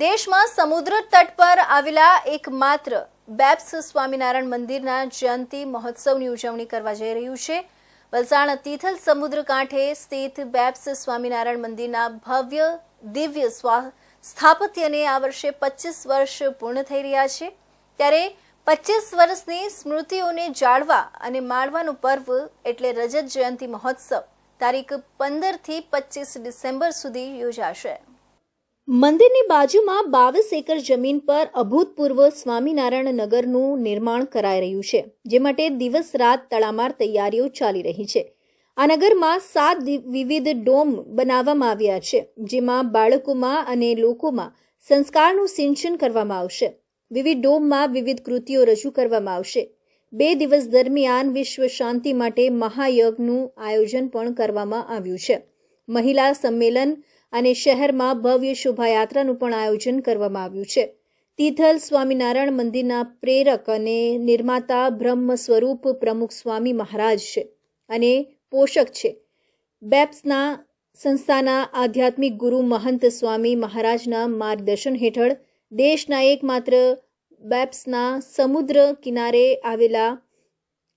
દેશમાં સમુદ્ર તટ પર આવેલા એકમાત્ર બેપ્સ સ્વામિનારાયણ મંદિરના જયંતિ મહોત્સવની ઉજવણી કરવા જઈ રહ્યું છે. વલસાડ તિથલ સમુદ્ર કાંઠે સ્થિત બેપ્સ સ્વામિનારાયણ મંદિરના ભવ્ય દિવ્ય સ્વા, સ્થાપત્યને આ વર્ષે પચીસ વર્ષ પૂર્ણ થઈ રહ્યા છે. ત્યારે પચીસ વર્ષની સ્મૃતિઓને જાળવા અને માણવાનું પર્વ એટલે રજત જયંતિ મહોત્સવ તારીખ પંદરથી પચીસ ડિસેમ્બર સુધી યોજાશે. મંદિરની બાજુમાં બાવીસ એકર જમીન પર અભૂતપૂર્વ સ્વામિનારાયણ નગરનું નિર્માણ કરાઈ રહ્યું છે, જે માટે દિવસ રાત તડામાર તૈયારીઓ ચાલી રહી છે. આ નગરમાં સાત વિવિધ ડોમ બનાવવામાં આવ્યા છે, જેમાં બાળકોમાં અને લોકોમાં સંસ્કારનું સિંચન કરવામાં આવશે. વિવિધ ડોમમાં વિવિધ કૃતિઓ રજૂ કરવામાં આવશે. બે દિવસ દરમિયાન વિશ્વ શાંતિ માટે મહાયજ્ઞનું આયોજન પણ કરવામાં આવ્યું છે. મહિલા સંમેલન અને શહેરમાં ભવ્ય શોભાયાત્રાનું પણ આયોજન કરવામાં આવ્યું છે. તિથલ સ્વામિનારાયણ મંદિરના પ્રેરક અને નિર્માતા બ્રહ્મ સ્વરૂપ પ્રમુખ સ્વામી મહારાજ છે અને પોષક છે. બેપ્સના સંસ્થાના આધ્યાત્મિક ગુરુ મહંત સ્વામી મહારાજના માર્ગદર્શન હેઠળ દેશના એકમાત્ર બેપ્સના સમુદ્ર કિનારે આવેલા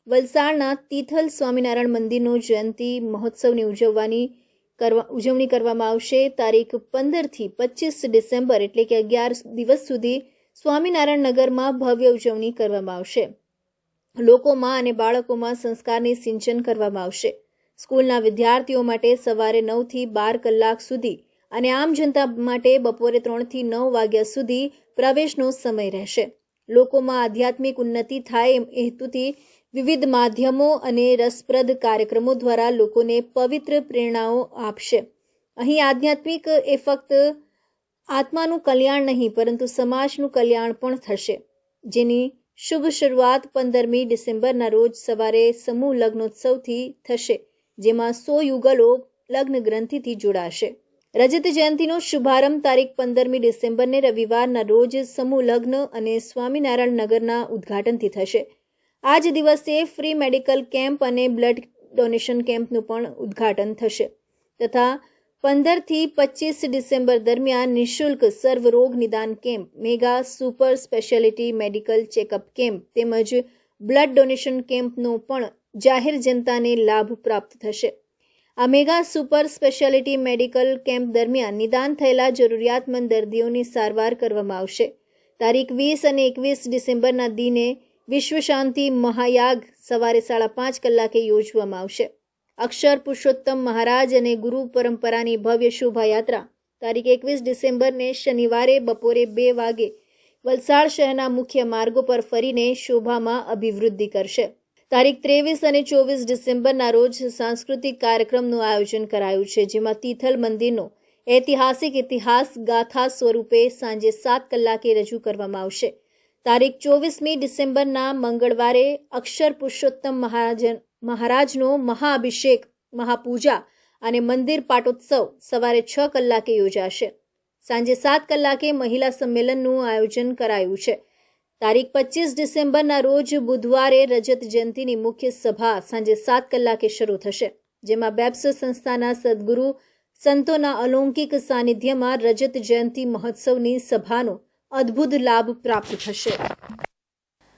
વલસાડના તિથલ સ્વામિનારાયણ મંદિરનો જયંતિ મહોત્સવની ઉજવવાની કરવા ઉજવણી કરવામાં આવશે. તારીખ પંદરથી પચીસ ડિસેમ્બર એટલે કે અગિયાર દિવસ સુધી સ્વામિનારાયણ નગરમાં ભવ્ય ઉજવણી કરવામાં આવશે. લોકોમાં અને બાળકોમાં સંસ્કારની સિંચન કરવામાં આવશે. સ્કૂલના વિદ્યાર્થીઓ માટે સવારે નવથી બાર કલાક સુધી અને આમ જનતા માટે બપોરે ત્રણથી નવ વાગ્યા સુધી પ્રવેશનો સમય રહેશે. લોકોમાં આધ્યાત્મિક ઉન્નતિ થાય એમ હેતુથી વિવિધ માધ્યમો અને રસપ્રદ કાર્યક્રમો દ્વારા લોકોને પવિત્ર પ્રેરણાઓ આપશે. અહીં આધ્યાત્મિક એ ફક્ત આત્માનું કલ્યાણ નહીં, પરંતુ સમાજનું કલ્યાણ પણ થશે. જેની શુભ શરૂઆત પંદરમી ડિસેમ્બરના રોજ સવારે સમૂહ લગ્નોત્સવથી થશે, જેમાં સો યુગલો લગ્ન ગ્રંથિથી જોડાશે. રજત જયંતિનો શુભારંભ તારીખ પંદરમી ડિસેમ્બરને રવિવારના રોજ સમૂહ લગ્ન અને સ્વામિનારાયણ નગરના ઉદ્ઘાટનથી થશે. આ જ દિવસે ફ્રી મેડિકલ કેમ્પ અને બ્લડ ડોનેશન કેમ્પનું પણ ઉદ્ઘાટન થશે. તથા પંદરથી પચીસ ડિસેમ્બર દરમિયાન નિઃશુલ્ક સર્વરોગ નિદાન camp, mega super speciality medical checkup camp તેમજ બ્લડ ડોનેશન કેમ્પનો પણ જાહેર જનતાને લાભ પ્રાપ્ત થશે. આ mega super speciality medical camp દરમિયાન નિદાન થયેલા જરૂરિયાતમંદ દર્દીઓની સારવાર કરવામાં આવશે. તારીખ વીસ અને એકવીસ ડિસેમ્બરના દિને વિશ્વ શાંતિ મહાયાગ સવારે સાડા પાંચ કલાકે યોજવામાં આવશે. અક્ષર પુરુષોત્તમ મહારાજ અને ગુરુ પરંપરાની ભવ્ય શોભાયાત્રા તારીખ એકવીસ ડિસેમ્બરને શનિવારે બપોરે બે વાગે વલસાડ શહેરના મુખ્ય માર્ગો પર ફરીને શોભામાં અભિવૃદ્ધિ કરશે. તારીખ ત્રેવીસ અને ચોવીસ ડિસેમ્બરના રોજ સાંસ્કૃતિક કાર્યક્રમનું આયોજન કરાયું છે, જેમાં તિથલ મંદિરનો ઐતિહાસિક ઇતિહાસ ગાથા સ્વરૂપે સાંજે સાત કલાકે રજૂ કરવામાં આવશે. તારીખ ચોવીસમી ડિસેમ્બરના મંગળવારે અક્ષર પુરુષોત્તમ મહારાજન મહારાજનો મહાઅભિષેક, મહાપૂજા અને મંદિર પાટોત્સવ સવારે છ કલાકે યોજાશે. સાંજે સાત કલાકે મહિલા સંમેલનનું આયોજન કરાયું છે. તારીખ પચીસ ડિસેમ્બરના રોજ બુધવારે રજત જયંતિની મુખ્ય સભા સાંજે સાત કલાકે શરૂ થશે, જેમાં બેપ્સ સંસ્થાના સદગુરુ સંતોના અલૌકિક સાનિધ્યમાં રજત જયંતિ મહોત્સવની સભાનો અદ્ભુત લાભ પ્રાપ્ત થશે.